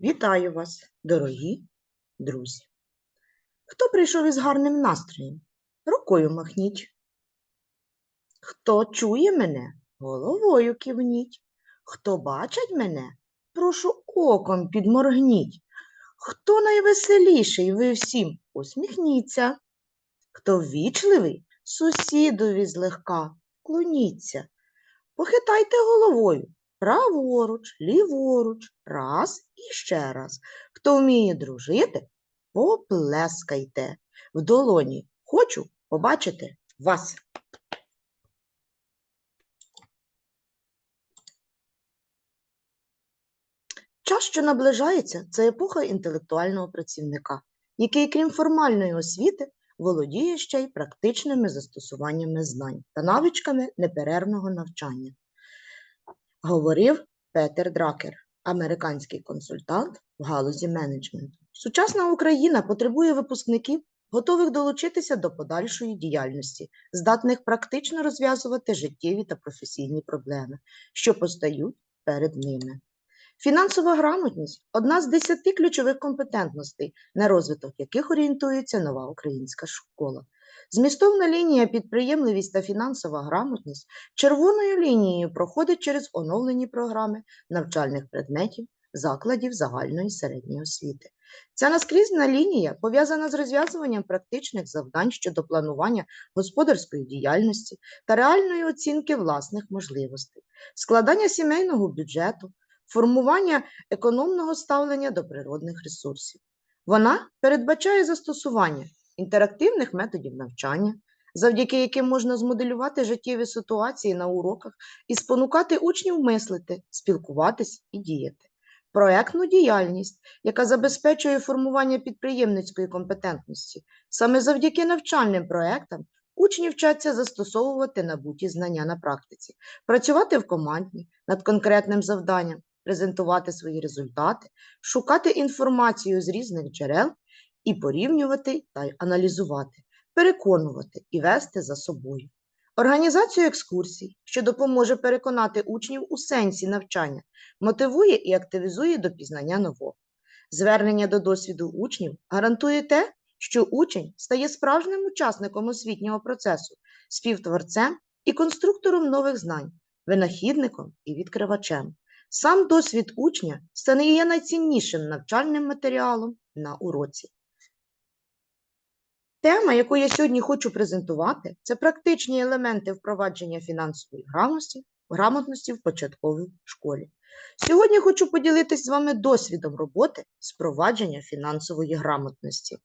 Вітаю вас, дорогі друзі. Хто прийшов із гарним настроєм? Рукою махніть. Хто чує мене, головою кивніть. Хто бачить мене, прошу оком підморгніть. Хто найвеселіший, ви всім усміхніться. Хто ввічливий, сусідові злегка вклоніться. Похитайте головою праворуч, ліворуч, раз і ще раз. Хто вміє дружити, поплескайте. В долоні хочу побачити вас. Час, що наближається, це епоха інтелектуального працівника, який, крім формальної освіти, володіє ще й практичними застосуваннями знань та навичками неперервного навчання. Говорив Петер Дракер, американський консультант в галузі менеджменту. Сучасна Україна потребує випускників, готових долучитися до подальшої діяльності, здатних практично розв'язувати життєві та професійні проблеми, що постають перед ними. Фінансова грамотність одна з десяти ключових компетентностей, на розвиток яких орієнтується нова українська школа. Змістовна лінія підприємливість та фінансова грамотність червоною лінією проходить через оновлені програми навчальних предметів закладів загальної середньої освіти. Ця наскрізна лінія пов'язана з розв'язуванням практичних завдань щодо планування господарської діяльності та реальної оцінки власних можливостей, складання сімейного бюджету, формування економного ставлення до природних ресурсів. Вона передбачає застосування інтерактивних методів навчання, завдяки яким можна змоделювати життєві ситуації на уроках і спонукати учнів мислити, спілкуватись і діяти. Проектну діяльність, яка забезпечує формування підприємницької компетентності. Саме завдяки навчальним проектам учні вчаться застосовувати набуті знання на практиці, працювати в команді над конкретним завданням, презентувати свої результати, шукати інформацію з різних джерел і порівнювати та аналізувати, переконувати і вести за собою. Організацію екскурсій, що допоможе переконати учнів у сенсі навчання, мотивує і активізує до пізнання нового. Звернення до досвіду учнів гарантує те, що учень стає справжнім учасником освітнього процесу, співтворцем і конструктором нових знань, винахідником і відкривачем. Сам досвід учня стане є найціннішим навчальним матеріалом на уроці. Тема, яку я сьогодні хочу презентувати, це практичні елементи впровадження фінансової грамотності, грамотності в початковій школі. Сьогодні хочу поділитися з вами досвідом роботи з впровадження фінансової грамотності.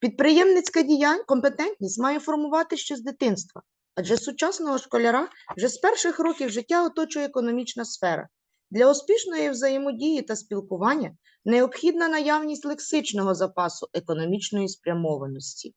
Підприємницька діянь, компетентність має формувати ще з дитинства, адже сучасного школяра вже з перших років життя оточує економічна сфера. Для успішної взаємодії та спілкування необхідна наявність лексичного запасу економічної спрямованості.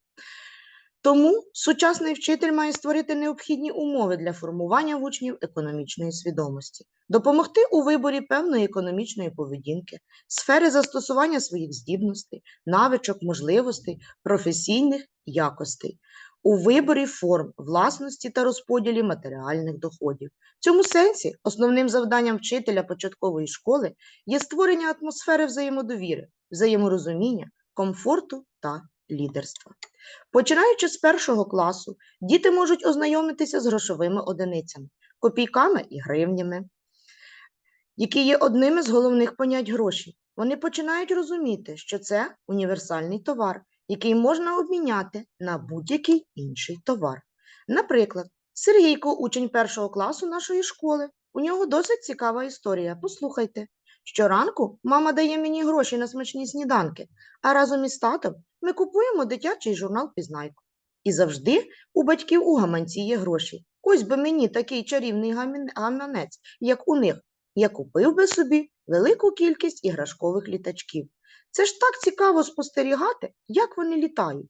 Тому сучасний вчитель має створити необхідні умови для формування в учнів економічної свідомості, допомогти у виборі певної економічної поведінки, сфери застосування своїх здібностей, навичок, можливостей, професійних якостей, у виборі форм власності та розподілі матеріальних доходів. В цьому сенсі основним завданням вчителя початкової школи є створення атмосфери взаємодовіри, взаєморозуміння, комфорту та лідерства. Починаючи з першого класу, діти можуть ознайомитися з грошовими одиницями, копійками і гривнями, які є одними з головних понять гроші. Вони починають розуміти, що це універсальний товар, який можна обміняти на будь-який інший товар. Наприклад, Сергійко, учень першого класу нашої школи. У нього досить цікава історія. Послухайте. Щоранку мама дає мені гроші на смачні сніданки, а разом із татом ми купуємо дитячий журнал Пізнайко. І завжди у батьків у гаманці є гроші. Ось би мені такий чарівний гаманець, як у них. Я купив би собі велику кількість іграшкових літачків. Це ж так цікаво спостерігати, як вони літають.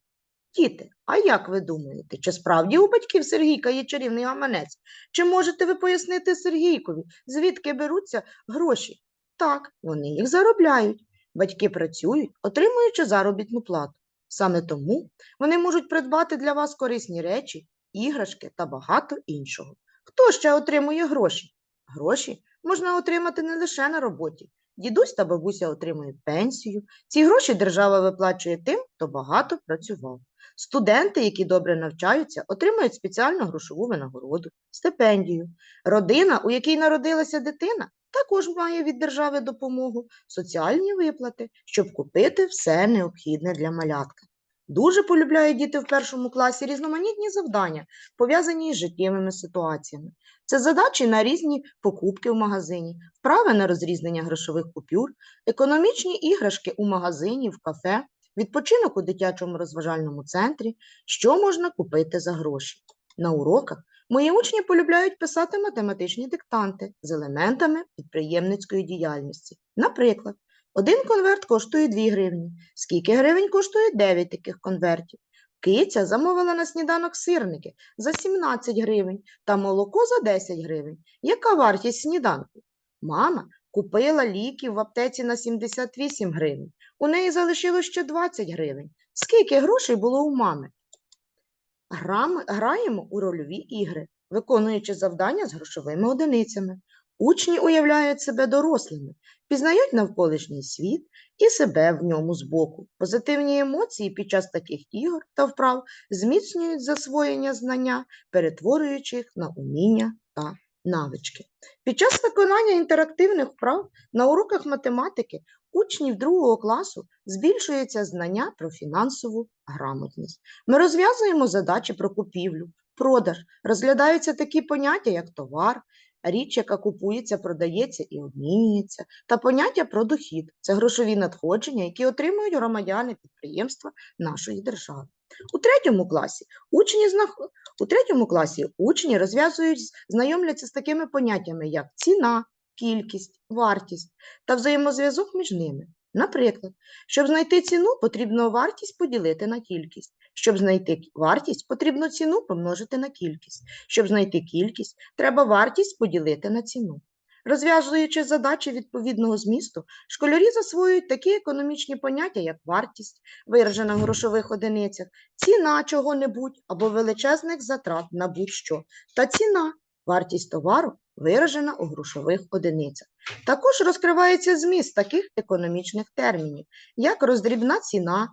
Діти, а як ви думаєте, чи справді у батьків Сергійка є чарівний гаманець? Чи можете ви пояснити Сергійкові, звідки беруться гроші? Так, вони їх заробляють. Батьки працюють, отримуючи заробітну плату. Саме тому вони можуть придбати для вас корисні речі, іграшки та багато іншого. Хто ще отримує гроші? Гроші можна отримати не лише на роботі. дідусь та бабуся отримують пенсію. Ці гроші держава виплачує тим, хто багато працював. Студенти, які добре навчаються, отримують спеціальну грошову винагороду, стипендію. Родина, у якій народилася дитина, також має від держави допомогу, соціальні виплати, щоб купити все необхідне для малятка. Дуже полюбляють діти в першому класі різноманітні завдання, пов'язані з життєвими ситуаціями. Це задачі на різні покупки в магазині, вправи на розрізнення грошових купюр, економічні іграшки у магазині, в кафе, відпочинок у дитячому розважальному центрі, що можна купити за гроші. На уроках мої учні полюбляють писати математичні диктанти з елементами підприємницької діяльності. Наприклад, один конверт коштує 2 гривні. Скільки гривень коштує 9 таких конвертів? Киця замовила на сніданок сирники за 17 гривень та молоко за 10 гривень. Яка вартість сніданку? Мама купила ліки в аптеці на 78 гривень. У неї залишилось ще 20 гривень. Скільки грошей було у мами? Граємо у рольові ігри, виконуючи завдання з грошовими одиницями. Учні уявляють себе дорослими, пізнають навколишній світ і себе в ньому збоку. Позитивні емоції під час таких ігор та вправ зміцнюють засвоєння знання, перетворюючи їх на уміння та навички. Під час виконання інтерактивних вправ на уроках математики учнів другого класу збільшується знання про фінансову грамотність. Ми розв'язуємо задачі про купівлю, продаж, розглядаються такі поняття, як товар, річ, яка купується, продається і обмінюється, та поняття про дохід це грошові надходження, які отримують громадяни підприємства нашої держави. У третьому класі учні знах... у третьому класі учні розв'язують, знайомляться з такими поняттями, як ціна, кількість, вартість та взаємозв'язок між ними. Наприклад, щоб знайти ціну, потрібно вартість поділити на кількість. Щоб знайти вартість, потрібно ціну помножити на кількість. Щоб знайти кількість, треба вартість поділити на ціну. Розв'язуючи задачі відповідного змісту, школярі засвоюють такі економічні поняття, як вартість, виражена в грошових одиницях, ціна чого-небудь або величезних затрат на будь-що, та ціна, вартість товару, виражена у грошових одиницях. Також розкривається зміст таких економічних термінів, як роздрібна ціна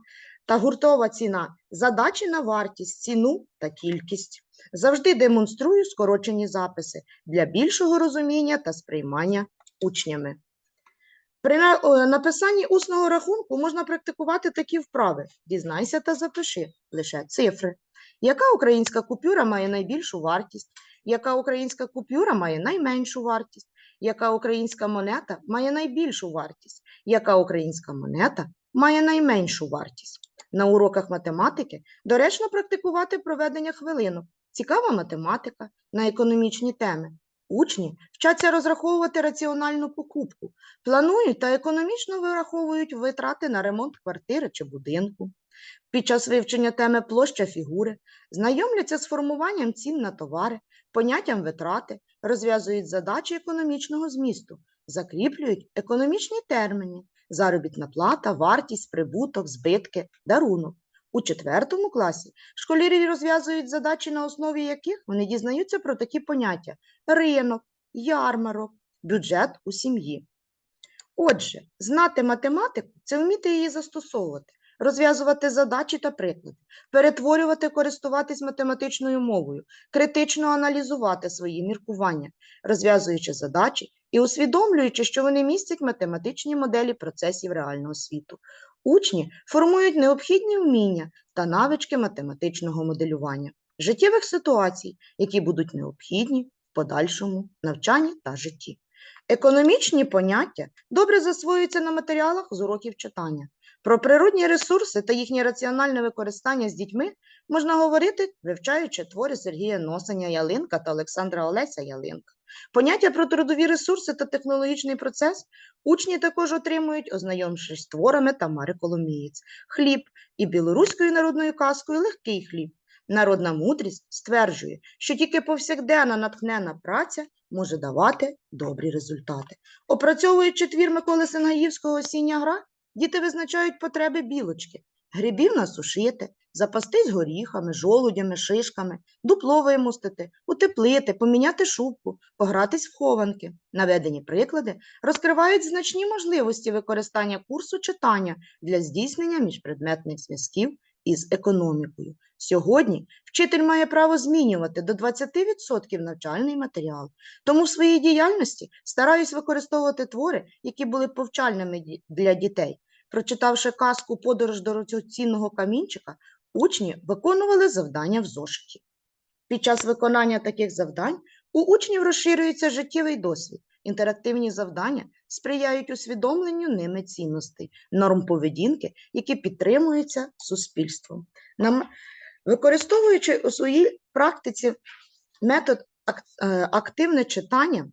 та гуртова ціна, задачі на вартість, ціну та кількість. Завжди демонструю скорочені записи для більшого розуміння та сприймання учнями. При написанні усного рахунку можна практикувати такі вправи. Дізнайся та запиши лише цифри. Яка українська купюра має найбільшу вартість? Яка українська купюра має найменшу вартість? Яка українська монета має найбільшу вартість? Яка українська монета має найменшу вартість? На уроках математики доречно практикувати проведення хвилинок. Цікава математика на економічні теми. Учні вчаться розраховувати раціональну покупку, планують та економічно вираховують витрати на ремонт квартири чи будинку. Під час вивчення теми площа фігури знайомляться з формуванням цін на товари, поняттям витрати, розв'язують задачі економічного змісту, закріплюють економічні терміни, заробітна плата, вартість, прибуток, збитки, дарунок. У четвертому класі школярі розв'язують задачі, на основі яких вони дізнаються про такі поняття: ринок, ярмарок, бюджет у сім'ї. Отже, знати математику це вміти її застосовувати, розв'язувати задачі та приклади, перетворювати, користуватись математичною мовою, критично аналізувати свої міркування, розв'язуючи задачі і усвідомлюючи, що вони містять математичні моделі процесів реального світу. Учні формують необхідні вміння та навички математичного моделювання, життєвих ситуацій, які будуть необхідні в подальшому навчанні та житті. Економічні поняття добре засвоюються на матеріалах з уроків читання. Про природні ресурси та їхнє раціональне використання з дітьми можна говорити, вивчаючи твори Сергія Носеня Ялинка та Олександра Олеся Ялинка. Поняття про трудові ресурси та технологічний процес учні також отримують, ознайомившись з творами Тамари Коломієць, хліб і білоруською народною казкою легкий хліб. Народна мудрість стверджує, що тільки повсякденна натхнена праця може давати добрі результати. Опрацьовуючи твір Миколи Сенгаївського осіння гра, діти визначають потреби білочки, грибів насушити, запастись горіхами, жолудями, шишками, дупло вимустити, утеплити, поміняти шубку, погратись в хованки. Наведені приклади розкривають значні можливості використання курсу читання для здійснення міжпредметних зв'язків із економікою. Сьогодні вчитель має право змінювати до 20% навчальний матеріал, тому в своїй діяльності стараюсь використовувати твори, які були повчальними для дітей. Прочитавши казку Подорож до цінного камінчика, учні виконували завдання в зошиті. Під час виконання таких завдань у учнів розширюється життєвий досвід. Інтерактивні завдання сприяють усвідомленню ними цінностей, норм поведінки, які підтримуються суспільством. Нам, використовуючи у своїй практиці метод е, активне читання,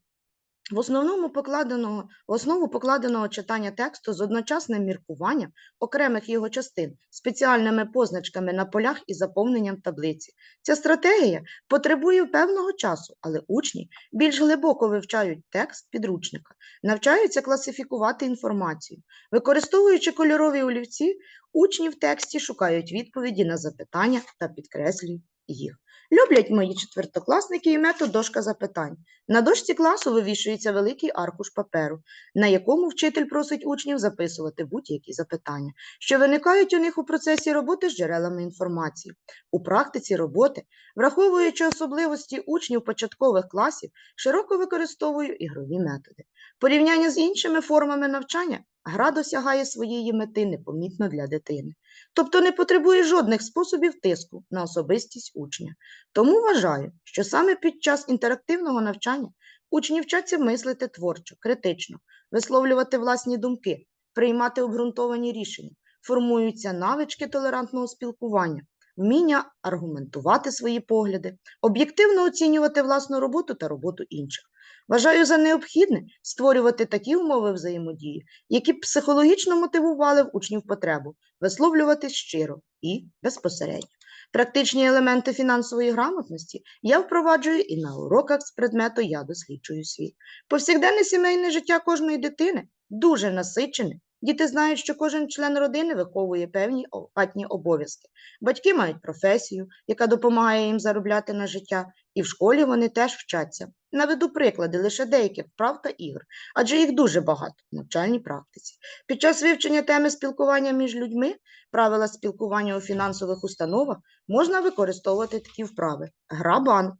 в основному покладеного, в основу покладеного читання тексту з одночасним міркуванням окремих його частин, спеціальними позначками на полях і заповненням таблиці. Ця стратегія потребує певного часу, але учні більш глибоко вивчають текст підручника, навчаються класифікувати інформацію. Використовуючи кольорові олівці, учні в тексті шукають відповіді на запитання та підкреслюють їх. Люблять мої четвертокласники і метод дошка запитань. На дошці класу вивішується великий аркуш паперу, на якому вчитель просить учнів записувати будь-які запитання, що виникають у них у процесі роботи з джерелами інформації. У практиці роботи, враховуючи особливості учнів початкових класів, широко використовую ігрові методи. В порівнянні з іншими формами навчання гра досягає своєї мети непомітно для дитини, тобто не потребує жодних способів тиску на особистість учня. Тому вважаю, що саме під час інтерактивного навчання учні вчаться мислити творчо, критично, висловлювати власні думки, приймати обґрунтовані рішення, формуються навички толерантного спілкування, вміння аргументувати свої погляди, об'єктивно оцінювати власну роботу та роботу інших. Вважаю за необхідне створювати такі умови взаємодії, які б психологічно мотивували в учнів потребу висловлюватись щиро і безпосередньо. Практичні елементи фінансової грамотності я впроваджую і на уроках з предмету Я досліджую світ. Повсякденне сімейне життя кожної дитини дуже насичене. Діти знають, що кожен член родини виховує певні хатні обов'язки. Батьки мають професію, яка допомагає їм заробляти на життя, і в школі вони теж вчаться. Наведу приклади лише деяких вправ та ігр, адже їх дуже багато в навчальній практиці. Під час вивчення теми спілкування між людьми, правила спілкування у фінансових установах можна використовувати такі вправи: гра банк,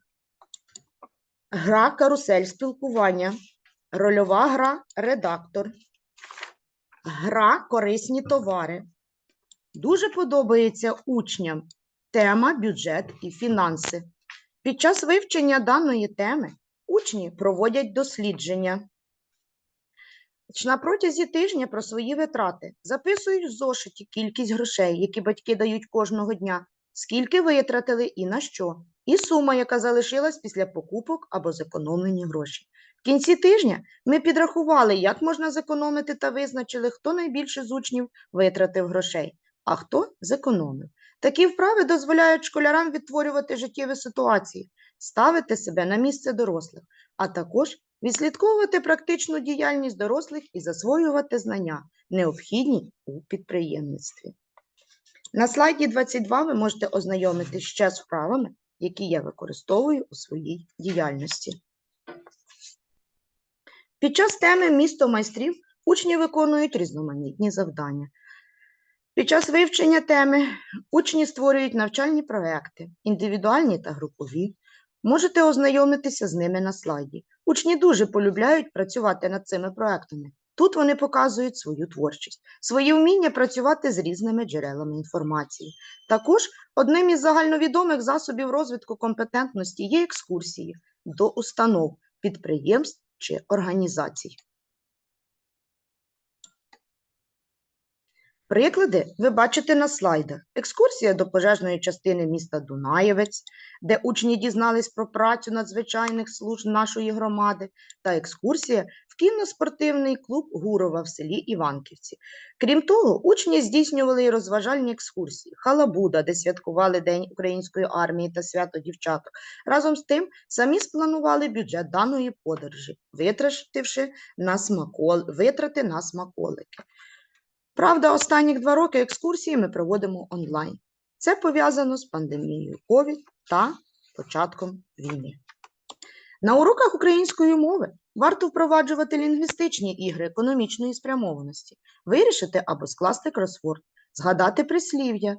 гра карусель спілкування, рольова гра редактор, гра корисні товари. Дуже подобається учням тема бюджет і фінанси. Під час вивчення даної теми учні проводять дослідження. На протязі тижня про свої витрати записують в зошиті кількість грошей, які батьки дають кожного дня, скільки витратили і на що, і сума, яка залишилась після покупок або зекономлені гроші. В кінці тижня ми підрахували, як можна зекономити та визначили, хто найбільше з учнів витратив грошей, а хто зекономив. Такі вправи дозволяють школярам відтворювати життєві ситуації, ставити себе на місце дорослих, а також відслідковувати практичну діяльність дорослих і засвоювати знання, необхідні у підприємництві. На слайді 22 ви можете ознайомитись ще з вправами, які я використовую у своїй діяльності. Під час теми Місто майстрів учні виконують різноманітні завдання. Під час вивчення теми учні створюють навчальні проекти, індивідуальні та групові. Можете ознайомитися з ними на слайді. Учні дуже полюбляють працювати над цими проектами. Тут вони показують свою творчість, свої вміння працювати з різними джерелами інформації. Також одним із загальновідомих засобів розвитку компетентності є екскурсії до установ, підприємств чи організацій. Приклади ви бачите на слайдах. Екскурсія до пожежної частини міста Дунаєвець, де учні дізнались про працю надзвичайних служб нашої громади, та екскурсія в кіноспортивний клуб Гурова в селі Іванківці. Крім того, учні здійснювали і розважальні екскурсії, халабуда, де святкували День української армії та свято дівчаток. Разом з тим, самі спланували бюджет даної подорожі, витративши на смакол... витрати на смаколики. Правда, останні два роки екскурсії ми проводимо онлайн. Це пов'язано з пандемією COVID та початком війни. На уроках української мови варто впроваджувати лінгвістичні ігри економічної спрямованості, вирішити або скласти кросворд, згадати прислів'я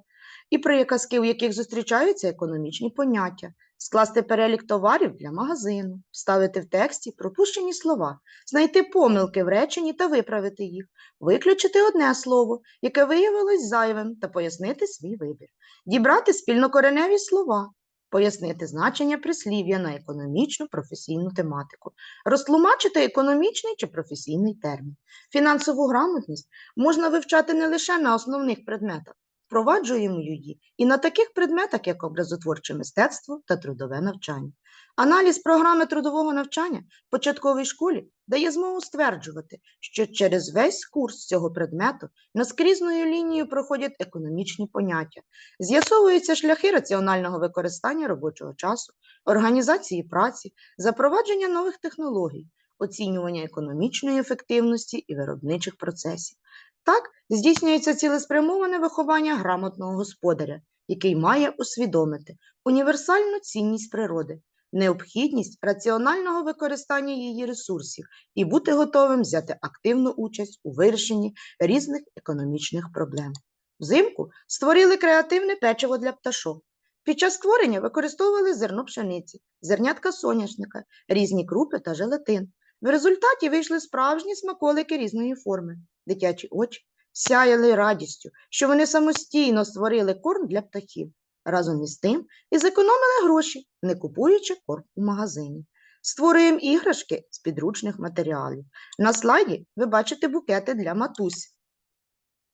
і приказки, у яких зустрічаються економічні поняття, скласти перелік товарів для магазину, вставити в тексті пропущені слова, знайти помилки в реченні та виправити їх, виключити одне слово, яке виявилось зайвим, та пояснити свій вибір, дібрати спільнокореневі слова, пояснити значення прислів'я на економічну професійну тематику, розтлумачити економічний чи професійний термін. Фінансову грамотність можна вивчати не лише на основних предметах, впроваджуємо її і на таких предметах, як образотворче мистецтво та трудове навчання. Аналіз програми трудового навчання в початковій школі дає змогу стверджувати, що через весь курс цього предмету наскрізною лінією проходять економічні поняття, з'ясовуються шляхи раціонального використання робочого часу, організації праці, запровадження нових технологій, оцінювання економічної ефективності і виробничих процесів. Так здійснюється цілеспрямоване виховання грамотного господаря, який має усвідомити універсальну цінність природи, необхідність раціонального використання її ресурсів і бути готовим взяти активну участь у вирішенні різних економічних проблем. Взимку створили креативне печиво для пташок. Під час створення використовували зерно пшениці, зернятка соняшника, різні крупи та желатин. В результаті вийшли справжні смаколики різної форми. Дитячі очі сяяли радістю, що вони самостійно створили корм для птахів. Разом із тим і зекономили гроші, не купуючи корм у магазині. Створюємо іграшки з підручних матеріалів. На слайді ви бачите букети для матусь.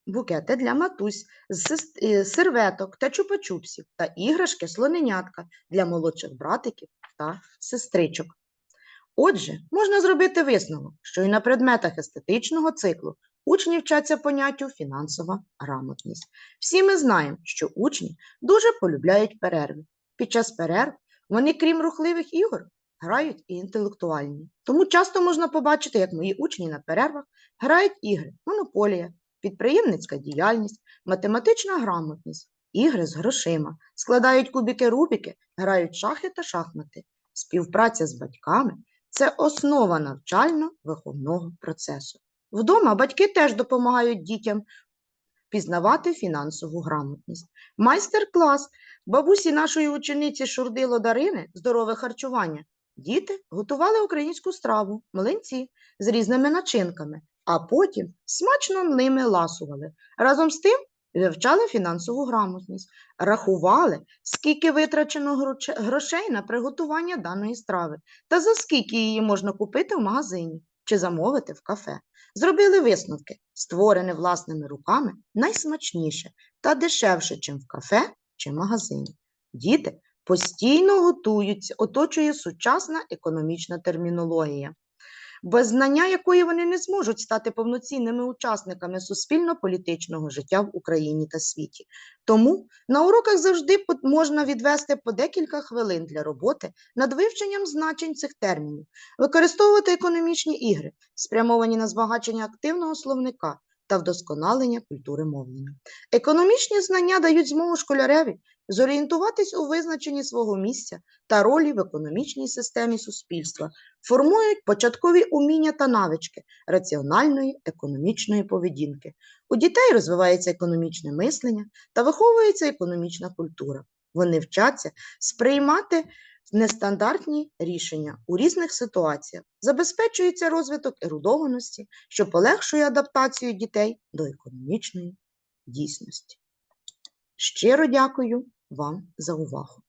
Букети для матусь з е, серветок та чупа-чупсів та іграшки слоненятка для молодших братиків та сестричок. Отже, можна зробити висновок, що і на предметах естетичного циклу учні вчаться поняттю фінансова грамотність. Всі ми знаємо, що учні дуже полюбляють перерви. Під час перерв вони, крім рухливих ігор, грають і інтелектуальні. Тому часто можна побачити, як мої учні на перервах грають ігри, монополія, підприємницька діяльність, математична грамотність, ігри з грошима, складають кубики-рубіки, грають шахи та шахмати. Співпраця з батьками це основа навчально-виховного процесу. Вдома батьки теж допомагають дітям пізнавати фінансову грамотність. Майстер-клас бабусі нашої учениці Шурдило Дарини здорове харчування. Діти готували українську страву, млинці з різними начинками, а потім смачно ними ласували. Разом з тим вивчали фінансову грамотність, рахували, скільки витрачено грошей на приготування даної страви та за скільки її можна купити в магазині чи замовити в кафе. Зробили висновки, створене власними руками найсмачніше та дешевше, чим в кафе чи магазині. Діти постійно готуються, оточує сучасна економічна термінологія, без знання якої вони не зможуть стати повноцінними учасниками суспільно-політичного життя в Україні та світі. Тому на уроках завжди можна відвести по декілька хвилин для роботи над вивченням значень цих термінів, використовувати економічні ігри, спрямовані на збагачення активного словника та вдосконалення культури мовлення. Економічні знання дають змогу школяреві зорієнтуватись у визначенні свого місця та ролі в економічній системі суспільства, формують початкові уміння та навички раціональної економічної поведінки. У дітей розвивається економічне мислення та виховується економічна культура. Вони вчаться сприймати нестандартні рішення у різних ситуаціях, забезпечується розвиток ерудованості, що полегшує адаптацію дітей до економічної дійсності. Щиро дякую вам за увагу.